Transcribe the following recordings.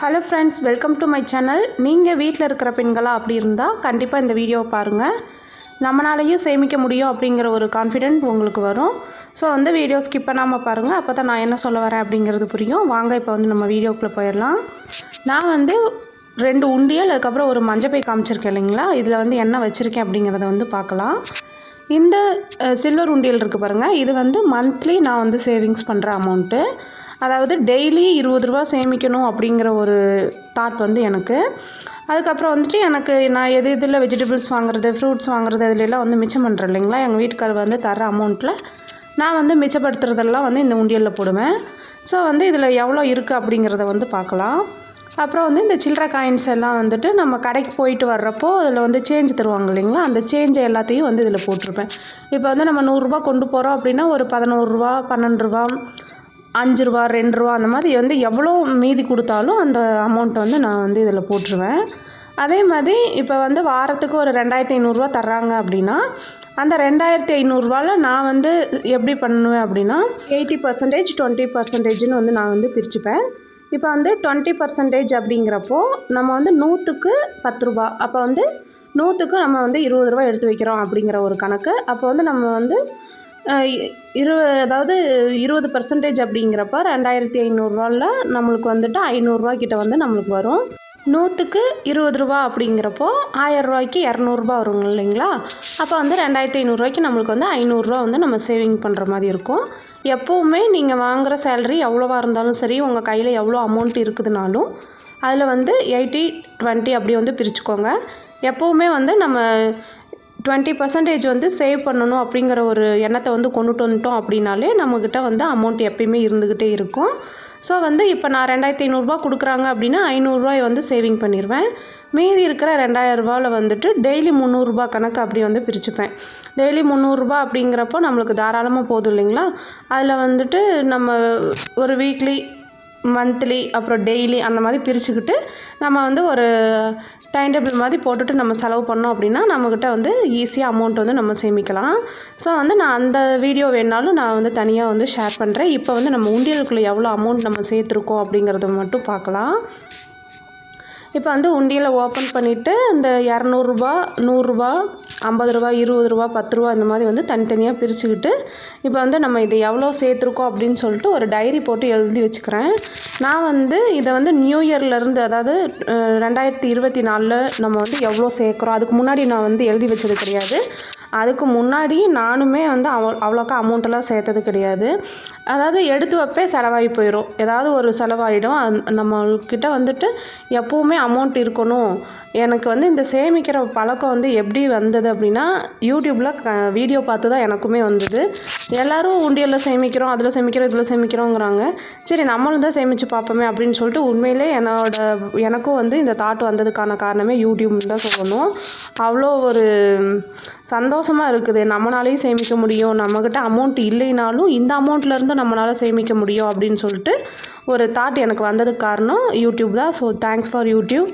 Hello friends welcome to my channel நீங்கள் வீட்டில் இருக்கிற பெண்களாக அப்படி இருந்தால் கண்டிப்பாக இந்த வீடியோவை பாருங்கள் நம்மளாலையும் சேமிக்க முடியும் அப்படிங்கிற ஒரு கான்ஃபிடென்ட் உங்களுக்கு வரும். ஸோ வந்து வீடியோ ஸ்கிப் பண்ணாமல் பாருங்கள் அப்போ தான் நான் என்ன சொல்ல வரேன் அப்படிங்கிறது புரியும். வாங்க இப்போ வந்து நம்ம வீடியோக்குள்ளே போயிடலாம். நான் வந்து ரெண்டு உண்டியல் அதுக்கப்புறம் ஒரு மஞ்சப்பை காமிச்சிருக்கேன் இல்லைங்களா? இதில் வந்து என்ன வச்சுருக்கேன் அப்படிங்கிறத வந்து பார்க்கலாம். இந்த சில்வர் உண்டியல் இருக்குது பாருங்கள் இது வந்து மந்த்லி நான் வந்து சேவிங்ஸ் பண்ணுற அமௌண்ட்டு அதாவது டெய்லி இருபது ரூபா சேமிக்கணும் அப்படிங்கிற ஒரு தாட் வந்து எனக்கு. அதுக்கப்புறம் வந்துட்டு எனக்கு நான் எது இதில் வெஜிடபிள்ஸ் வாங்குறது ஃப்ரூட்ஸ் வாங்குறது இதுலலாம் வந்து மிச்சம் பண்ணுறேன் இல்லைங்களா? எங்கள் வீட்டுக்காரர் வந்து தர அமௌண்ட்டில் நான் வந்து மிச்சப்படுத்துறதெல்லாம் வந்து இந்த உண்டியலில் போடுவேன். ஸோ வந்து இதில் எவ்வளோ இருக்குது அப்படிங்கிறத வந்து பார்க்கலாம். அப்புறம் வந்து இந்த சில்லற காயின்ஸ் எல்லாம் வந்துட்டு நம்ம கடைக்கு போயிட்டு வர்றப்போ அதில் வந்து சேஞ்ச் தருவாங்க இல்லைங்களா? அந்த சேஞ்சை எல்லாத்தையும் வந்து இதில் போட்டிருப்பேன். இப்போ வந்து நம்ம நூறுரூபா கொண்டு போகிறோம் அப்படின்னா ஒரு பதினோருவா பன்னெண்டு ரூபா அஞ்சு ரூபா ரெண்டு ரூபா அந்த மாதிரி வந்து எவ்வளோ மீதி கொடுத்தாலும் அந்த அமௌண்ட்டை வந்து நான் வந்து இதில் போட்டுருவேன். அதே மாதிரி இப்போ வந்து வாரத்துக்கு ஒரு ரெண்டாயிரத்தி ஐநூறுரூவா தர்றாங்க அப்படின்னா அந்த ரெண்டாயிரத்தி ஐநூறுரூவாவில் நான் வந்து எப்படி பண்ணுவேன் அப்படின்னா எயிட்டி பர்சன்டேஜ் டுவெண்ட்டி பர்சன்டேஜ்னு வந்து நான் வந்து பிரிச்சுப்பேன். இப்போ வந்து டுவெண்ட்டி பர்சன்டேஜ் அப்படிங்கிறப்போ நம்ம வந்து நூற்றுக்கு பத்து ரூபா அப்போ வந்து நூற்றுக்கு நம்ம வந்து இருபது ரூபா எடுத்து வைக்கிறோம் அப்படிங்கிற ஒரு கணக்கு. அப்போ வந்து நம்ம வந்து இரு அதாவது இருபது பர்சன்டேஜ் அப்படிங்கிறப்ப ரெண்டாயிரத்தி ஐநூறுரூவாவில் நம்மளுக்கு வந்துட்டு ஐநூறுரூவா கிட்ட வந்து நம்மளுக்கு வரும். நூற்றுக்கு இருபது ரூபா அப்படிங்கிறப்போ ஆயரூவாய்க்கு இரநூறுபா வரும் இல்லைங்களா? அப்போ வந்து ரெண்டாயிரத்தி ஐநூறுரூவாய்க்கு நம்மளுக்கு வந்து ஐநூறுரூவா வந்து நம்ம சேவிங் பண்ணுற மாதிரி இருக்கும். எப்போவுமே நீங்கள் வாங்குகிற சேலரி எவ்வளோவா இருந்தாலும் சரி உங்கள் கையில் எவ்வளோ அமௌண்ட் இருக்குதுனாலும் அதில் வந்து எயிட்டி டுவெண்ட்டி அப்படி வந்து பிரிச்சுக்கோங்க. எப்போவுமே வந்து நம்ம டுவெண்ட்டி பர்சன்டேஜ் வந்து சேவ் பண்ணணும் அப்படிங்கிற ஒரு எண்ணத்தை வந்து கொண்டுட்டு வந்துட்டோம் அப்படின்னாலே நம்மக்கிட்ட வந்து அமௌண்ட் எப்பயுமே இருந்துக்கிட்டே இருக்கும். ஸோ வந்து இப்போ நான் ரெண்டாயிரத்தி ஐநூறுரூவா கொடுக்குறாங்க அப்படின்னா ஐநூறுரூவாய் வந்து சேவிங் பண்ணிடுவேன். மீதி இருக்கிற ரெண்டாயிரம் ரூபாவில் வந்துட்டு டெய்லி முந்நூறுரூபா கணக்கு அப்படி வந்து பிரிச்சுப்பேன். டெய்லி முந்நூறுரூபா அப்படிங்கிறப்போ நம்மளுக்கு தாராளமாக போதும் இல்லைங்களா? அதில் வந்துட்டு நம்ம ஒரு வீக்லி மந்த்லி அப்புறம் டெய்லி அந்த மாதிரி பிரிச்சுக்கிட்டு நம்ம வந்து ஒரு டைம் டேபிள் மாதிரி போட்டுட்டு நம்ம செலவு பண்ணோம் அப்படின்னா நம்மக்கிட்ட வந்து ஈஸியாக அமௌண்ட் வந்து நம்ம சேமிக்கலாம். ஸோ வந்து நான் அந்த வீடியோ வேணாலும் நான் வந்து தனியாக வந்து ஷேர் பண்ணுறேன் இப்போ வந்து நம்ம உண்டியலுக்குள்ளே எவ்வளோ அமௌண்ட் நம்ம சேர்த்துருக்கோம் அப்படிங்கிறத மட்டும் பார்க்கலாம். இப்போ வந்து உண்டியலை ஓப்பன் பண்ணிவிட்டு இந்த இரநூறுபா நூறுரூபா ஐம்பது ரூபா இருபது ரூபா பத்து ரூபா இந்த மாதிரி வந்து தனித்தனியாக பிரிச்சுக்கிட்டு இப்போ வந்து நம்ம இதை எவ்வளோ சேர்த்துருக்கோம் அப்படின்னு சொல்லிட்டு ஒரு டைரி போட்டு எழுதி வச்சுக்கிறேன். நான் வந்து இதை வந்து நியூ இயர்லேருந்து அதாவது ரெண்டாயிரத்தி இருபத்தி நாலில் நம்ம வந்து எவ்வளோ சேர்க்குறோம்? அதுக்கு முன்னாடி நான் வந்து எழுதி வச்சது கிடையாது. அதுக்கு முன்னாடி நானுமே வந்து அவ அவ்வளோக்கா அமௌண்ட்டெல்லாம் சேர்த்தது கிடையாது. அதாவது எடுத்து வைப்பே செலவாகி போயிடும் ஏதாவது ஒரு செலவாகிடும் நம்மக்கிட்ட வந்துட்டு எப்போவுமே அமௌண்ட் இருக்கணும். எனக்கு வந்து இந்த சேமிக்கிற பழக்கம் வந்து எப்படி வந்தது அப்படின்னா யூடியூப்பில் க வீடியோ பார்த்து தான் எனக்குமே வந்தது. எல்லோரும் உண்டியலில் சேமிக்கிறோம் அதில் சேமிக்கிறோம் இதில் சேமிக்கிறோங்கிறாங்க. சரி நம்மளும் தான் சேமித்து பார்ப்போமே அப்படின்னு சொல்லிட்டு உண்மையிலே என்னோட எனக்கும் வந்து இந்த தாட் வந்ததுக்கான காரணமே யூடியூப்னு தான் சொல்லணும். அவ்வளோ ஒரு சந்தோஷமாக இருக்குது. நம்மளாலையும் சேமிக்க முடியும். நம்மக்கிட்ட அமௌண்ட் இல்லைனாலும் இந்த அமௌண்ட்லேருந்து நம்மளால் சேமிக்க முடியும் அப்படின்னு சொல்லிட்டு ஒரு தாட் எனக்கு வந்ததுக்கு காரணம் யூடியூப் தான். So thanks for YouTube.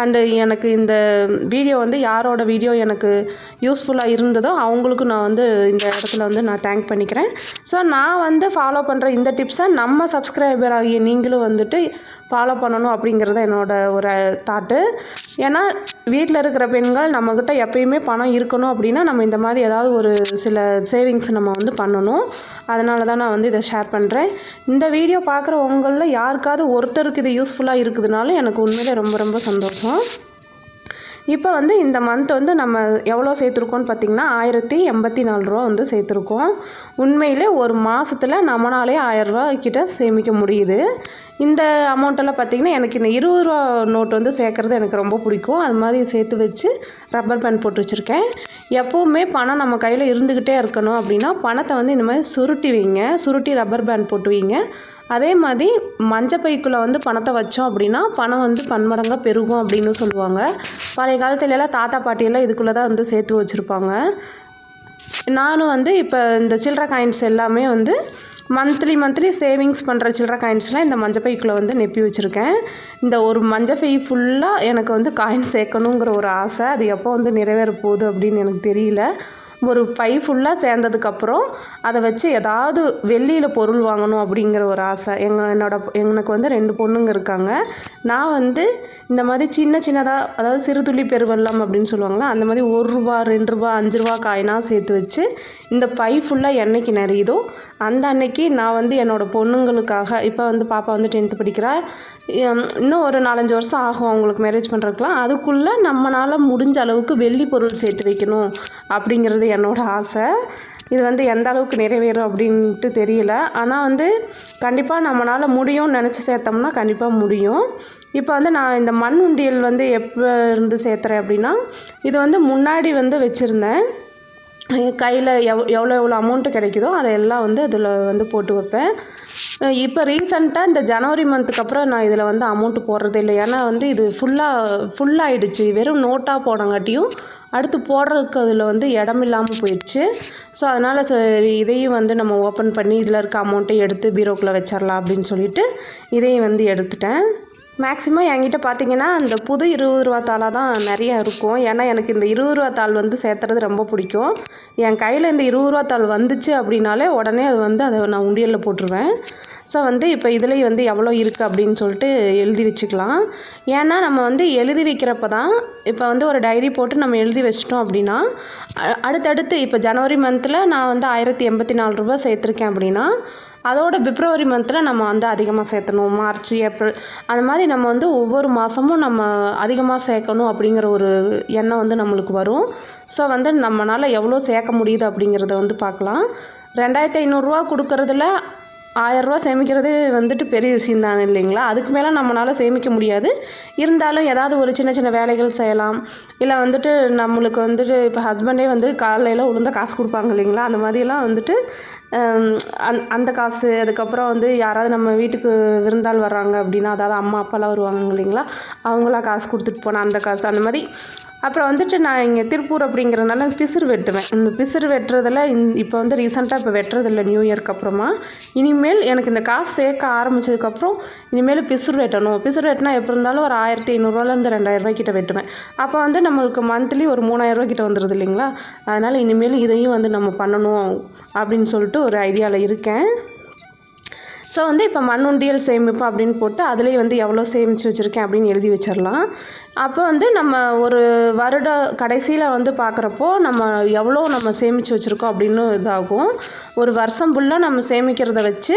And எனக்கு இந்த வீடியோ வந்து யாரோட வீடியோ எனக்கு யூஸ்ஃபுல்லாக இருந்ததோ அவங்களுக்கும் நான் வந்து இந்த இடத்துல வந்து நான் தேங்க் பண்ணிக்கிறேன். ஸோ நான் வந்து ஃபாலோ பண்ணுற இந்த டிப்ஸை நம்ம சப்ஸ்கிரைபர் ஆகிய நீங்களும் வந்துட்டு ஃபாலோ பண்ணணும் அப்படிங்கிறது என்னோட ஒரு தாட்டு ஏன்னா வீட்டில் இருக்கிற பெண்கள் நம்மக்கிட்ட எப்பயுமே பணம் இருக்கணும் அப்படின்னா நம்ம இந்த மாதிரி ஏதாவது ஒரு சில சேவிங்ஸ் நம்ம வந்து பண்ணணும். அதனால தான் நான் வந்து இதை ஷேர் பண்ணுறேன் இந்த வீடியோ பார்க்குற உங்களில் யாருக்காவது ஒருத்தருக்கு இது யூஸ்ஃபுல்லாக இருக்குதுனாலும் எனக்கு உண்மையிலே ரொம்ப ரொம்ப சந்தோஷம். இப்போ வந்து இந்த மந்த் வந்து நம்ம எவ்வளோ சேர்த்துருக்கோம்னு பார்த்திங்கன்னா ஆயிரத்தி எண்பத்தி நாலு ரூபா வந்து சேர்த்துருக்கோம். உண்மையிலே ஒரு மாதத்தில் நம்மளாலே ஆயரூவா கிட்ட சேமிக்க முடியுது. இந்த அமௌண்ட்டெல்லாம் பார்த்திங்கன்னா எனக்கு இந்த இருபது ரூபா நோட் வந்து சேர்க்குறது எனக்கு ரொம்ப பிடிக்கும். அது மாதிரி சேர்த்து வச்சு ரப்பர் பேண்ட் போட்டு வச்சுருக்கேன். எப்போவுமே பணம் நம்ம கையில் இருந்துக்கிட்டே இருக்கணும் அப்படின்னா பணத்தை வந்து இந்த மாதிரி சுருட்டி வைங்க. சுருட்டி ரப்பர் பேண்ட் போட்டு வைங்க. அதே மாதிரி மஞ்சப்பைக்குள்ளே வந்து பணத்தை வச்சோம் அப்படின்னா பணம் வந்து பன்மடங்காக பெருகும் அப்படின்னு சொல்லுவாங்க. பழைய காலத்துலலாம் தாத்தா பாட்டியெல்லாம் இதுக்குள்ளே தான் வந்து சேர்த்து வச்சுருப்பாங்க. நானும் வந்து இப்போ இந்த சில்லற காயின்ஸ் எல்லாமே வந்து மந்த்லி மந்த்லி சேவிங்ஸ் பண்ணுற சில்லற காயின்ஸ்லாம் இந்த மஞ்சள் பைக்குள்ளே வந்து நெப்பி வச்சுருக்கேன். இந்த ஒரு மஞ்சள் பை ஃபுல்லாக எனக்கு வந்து காயின் சேர்க்கணுங்கிற ஒரு ஆசை. அது எப்போ வந்து நிறைவேற போகுது அப்படின்னு எனக்கு தெரியல. ஒரு பை ஃபுல்லாக சேர்ந்ததுக்கப்புறம் அதை வச்சு ஏதாவது வெள்ளியில் பொருள் வாங்கணும் அப்படிங்கிற ஒரு ஆசை. எங்கள் என்னோட எனக்கு வந்து ரெண்டு பொண்ணுங்க இருக்காங்க. நான் வந்து இந்த மாதிரி சின்ன சின்னதாக அதாவது சிறுதுளி பெருவெல்லம் அப்படின்னு சொல்லுவாங்களா அந்த மாதிரி ஒரு ரூபா ரெண்டு ரூபா அஞ்சு ரூபா காயினாக சேர்த்து வச்சு இந்த பை ஃபுல்லாக என்னைக்கு நிறையுதோ அந்த அன்னைக்கு நான் வந்து என்னோடய பொண்ணுங்களுக்காக இப்போ வந்து பாப்பா வந்து டென்த்து படிக்கிறா இன்னும் ஒரு நாலஞ்சு வருஷம் ஆகும் அவங்களுக்கு மேரேஜ் பண்ணுறதுக்குலாம் அதுக்குள்ளே நம்மளால் முடிஞ்ச அளவுக்கு வெள்ளி பொருள் சேர்த்து வைக்கணும் அப்படிங்கிறது என்னோடய ஆசை. இது வந்து எந்த அளவுக்கு நிறைவேறும் அப்படின்ட்டு தெரியல. ஆனால் வந்து கண்டிப்பாக நம்மளால் முடியும்னு நினச்சி சேர்த்தோம்னா கண்டிப்பாக முடியும். இப்போ வந்து நான் இந்த மண் உண்டியல் வந்து எப்போ இருந்து சேர்த்துறேன் அப்படின்னா இது வந்து முன்னாடி வந்து வச்சுருந்தேன். கையில் எவ் எவ்வளோ எவ்வளோ அமௌண்ட்டு கிடைக்குதோ அதையெல்லாம் வந்து அதில் வந்து போட்டு வைப்பேன். இப்போ ரீசெண்டாக இந்த ஜனவரி மந்த்துக்கு அப்புறம் நான் இதில் வந்து அமௌண்ட்டு போடுறது இல்லை. ஏன்னா வந்து இது ஃபுல்லாக ஃபுல்லாகிடுச்சு வெறும் நோட்டாக போனங்காட்டியும் அடுத்து போடுறதுக்கு அதில் வந்து இடம் இல்லாமல் போயிடுச்சு. ஸோ அதனால் சரி இதையும் வந்து நம்ம ஓப்பன் பண்ணி இதில் இருக்க அமௌண்ட்டை எடுத்து பீரோக்குள்ளே வச்சிடலாம் அப்படின்னு சொல்லிட்டு இதையும் வந்து எடுத்துட்டேன். மேக்ஸிமம் என்கிட்ட பார்த்தீங்கன்னா இந்த புது இருபது ரூபா தாளாக தான் நிறையா இருக்கும். ஏன்னா எனக்கு இந்த இருபது ரூபா தாள் வந்து சேர்த்துறது ரொம்ப பிடிக்கும். என் கையில் இந்த இருபது ரூபா தாள் வந்துச்சு அப்படின்னாலே உடனே அது வந்து அதை நான் உண்டியலில் போட்டுருவேன். ஸோ வந்து இப்போ இதுலேயும் வந்து எவ்வளோ இருக்குது அப்படின்னு சொல்லிட்டு எழுதி வச்சுக்கலாம். ஏன்னா நம்ம வந்து எழுதி வைக்கிறப்ப தான் இப்போ வந்து ஒரு டைரி போட்டு நம்ம எழுதி வச்சிட்டோம் அப்படின்னா அடுத்தடுத்து இப்போ ஜனவரி மந்தில் நான் வந்து ஆயிரத்தி எண்பத்தி நாலு ரூபா சேர்த்துருக்கேன் அப்படின்னா அதோட பிப்ரவரி மந்தில் நம்ம வந்து அதிகமாக சேர்த்தணும். மார்ச் ஏப்ரல் அந்த மாதிரி நம்ம வந்து ஒவ்வொரு மாதமும் நம்ம அதிகமாக சேர்க்கணும் அப்படிங்கிற ஒரு எண்ணம் வந்து நம்மளுக்கு வரும். ஸோ வந்து நம்மளால் எவ்வளோ சேர்க்க முடியுது அப்படிங்கிறத வந்து பார்க்கலாம். ரெண்டாயிரத்தி ஐநூறுரூவா கொடுக்குறதுல ஆயரூவா சேமிக்கிறது வந்துட்டு பெரிய விஷயம் தானே இல்லைங்களா? அதுக்கு மேலே நம்மளால் சேமிக்க முடியாது. இருந்தாலும் ஏதாவது ஒரு சின்ன சின்ன வேலைகள் செய்யலாம். இல்லை வந்துட்டு நம்மளுக்கு வந்துட்டு இப்போ ஹஸ்பண்டே வந்து காலையில் உளுந்த காசு கொடுப்பாங்க இல்லைங்களா? அந்த மாதிரிலாம் வந்துட்டு அந் அந்த காசு அதுக்கப்புறம் வந்து யாராவது நம்ம வீட்டுக்கு விருந்தாள் வர்றாங்க அப்படின்னா அதாவது அம்மா அப்பாலாம் வருவாங்க இல்லைங்களா? அவங்களாம் காசு கொடுத்துட்டு போனால் அந்த காசு அந்த மாதிரி அப்புறம் வந்துட்டு நான் இங்கே திருப்பூர் அப்படிங்கிறனால பிசுறு வெட்டுவேன். இந்த பிசுறு வெட்டுறதில் இந் இப்போ வந்து ரீசெண்டாக இப்போ வெட்டுறதில்ல நியூ இயர்க்கு அப்புறமா. இனிமேல் எனக்கு இந்த காசு சேர்க்க ஆரம்பித்ததுக்கப்புறம் இனிமேல் பிசுறு வெட்டணும். பிசுறு வெட்டினா எப்படி இருந்தாலும் ஒரு ஆயிரத்தி ஐநூறுரூவாலேருந்து ரெண்டாயிரரூவா கிட்ட வெட்டுவேன். அப்போ வந்து நம்மளுக்கு மந்த்லி ஒரு மூணாயிரரூவா கிட்ட வந்துடுது இல்லைங்களா? அதனால் இனிமேல் இதையும் வந்து நம்ம பண்ணணும் அப்படின்னு சொல்லிட்டு ஒரு ஐடியாவில் இருக்கேன். ஸோ வந்து இப்போ மண் உண்டியல் சேமிப்பு அப்படின்னு போட்டு அதுலேயே வந்து எவ்வளோ சேமித்து வச்சுருக்கேன் அப்படின்னு எழுதி வச்சிடலாம் அப்போ வந்து நம்ம ஒரு வருட கடைசியில் வந்து பார்க்குறப்போ நம்ம எவ்வளோ நம்ம சேமித்து வச்சுருக்கோம் அப்படின்னு இதாகும். ஒரு வருஷம் ஃபுல்லாக நம்ம சேமிக்கிறத வச்சு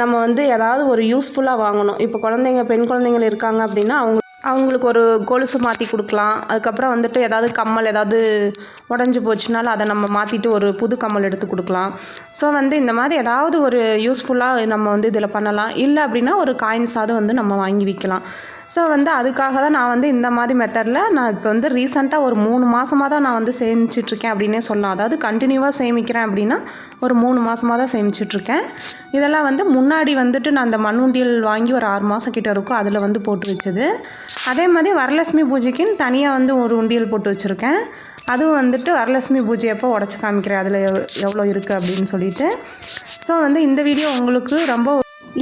நம்ம வந்து ஏதாவது ஒரு யூஸ்ஃபுல்லாக வாங்கணும். இப்போ குழந்தைங்க பெண் குழந்தைங்கள் இருக்காங்க அப்படின்னா அவங்க அவங்களுக்கு ஒரு கொலுசு மாற்றி கொடுக்கலாம். அதுக்கப்புறம் வந்துட்டு ஏதாவது கம்மல் ஏதாவது உடஞ்சி போச்சுனாலும் அதை நம்ம மாற்றிட்டு ஒரு புது கம்மல் எடுத்து கொடுக்கலாம். ஸோ வந்து இந்த மாதிரி ஏதாவது ஒரு யூஸ்ஃபுல்லாக நம்ம வந்து இதில் பண்ணலாம். இல்லை அப்படின்னா ஒரு காயின்ஸாவது வந்து நம்ம வாங்கி விற்கலாம் ஸோ வந்து அதுக்காக தான் நான் வந்து இந்த மாதிரி மெத்தடில் நான் இப்போ வந்து ரீசெண்டாக ஒரு மூணு மாதமாக தான் நான் வந்து சேமிச்சிட்ருக்கேன் அப்படின்னே சொல்லலாம். அதாவது கண்டினியூவாக சேமிக்கிறேன் அப்படின்னா ஒரு மூணு மாதமாக தான் சேமிச்சிட்ருக்கேன். இதெல்லாம் வந்து முன்னாடி வந்துட்டு நான் அந்த மண்ணுண்டியல் வாங்கி ஒரு ஆறு மாதம் கிட்ட இருக்கும். அதில் வந்து போட்டு வச்சது அதே மாதிரி வரலட்சுமி பூஜைக்குன்னு தனியாக வந்து ஒரு உண்டியல் போட்டு வச்சுருக்கேன். அதுவும் வந்துட்டு வரலட்சுமி பூஜை அப்போ உடச்சி காமிக்கிறேன். அதில் எவ்வளோ இருக்குது அப்படின்னு சொல்லிட்டு. ஸோ வந்து இந்த வீடியோ உங்களுக்கு ரொம்ப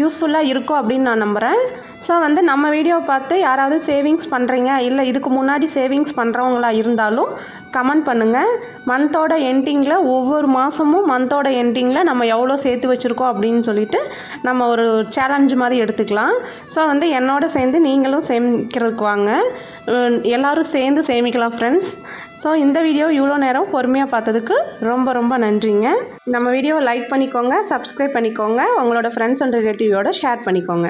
யூஸ்ஃபுல்லாக இருக்கும் அப்படின்னு நான் நம்புகிறேன் ஸோ வந்து நம்ம வீடியோ பார்த்து யாராவது சேவிங்ஸ் பண்ணுறீங்க இல்லை இதுக்கு முன்னாடி சேவிங்ஸ் பண்ணுறவங்களா இருந்தாலும் கமெண்ட் பண்ணுங்கள் மந்தோட எண்டிங்கில் ஒவ்வொரு மாதமும் மந்தோட எண்டிங்கில் நம்ம எவ்வளோ சேர்த்து வச்சுருக்கோம் அப்படின்னு சொல்லிட்டு நம்ம ஒரு சேலஞ்சு மாதிரி எடுத்துக்கலாம். ஸோ வந்து என்னோட சேர்ந்து நீங்களும் சேமிக்கிறதுக்கு வாங்க. எல்லோரும் சேர்ந்து சேமிக்கலாம் ஃப்ரெண்ட்ஸ் ஸோ இந்த வீடியோ இவ்வளோ நேரம் பொறுமையாக பார்த்ததுக்கு ரொம்ப ரொம்ப நன்றிங்க. நம்ம வீடியோவை லைக் பண்ணிக்கோங்க சப்ஸ்கிரைப் பண்ணிக்கோங்க உங்களோட ஃப்ரெண்ட்ஸ் அண்ட் ரிலேட்டிவோட ஷேர் பண்ணிக்கோங்க.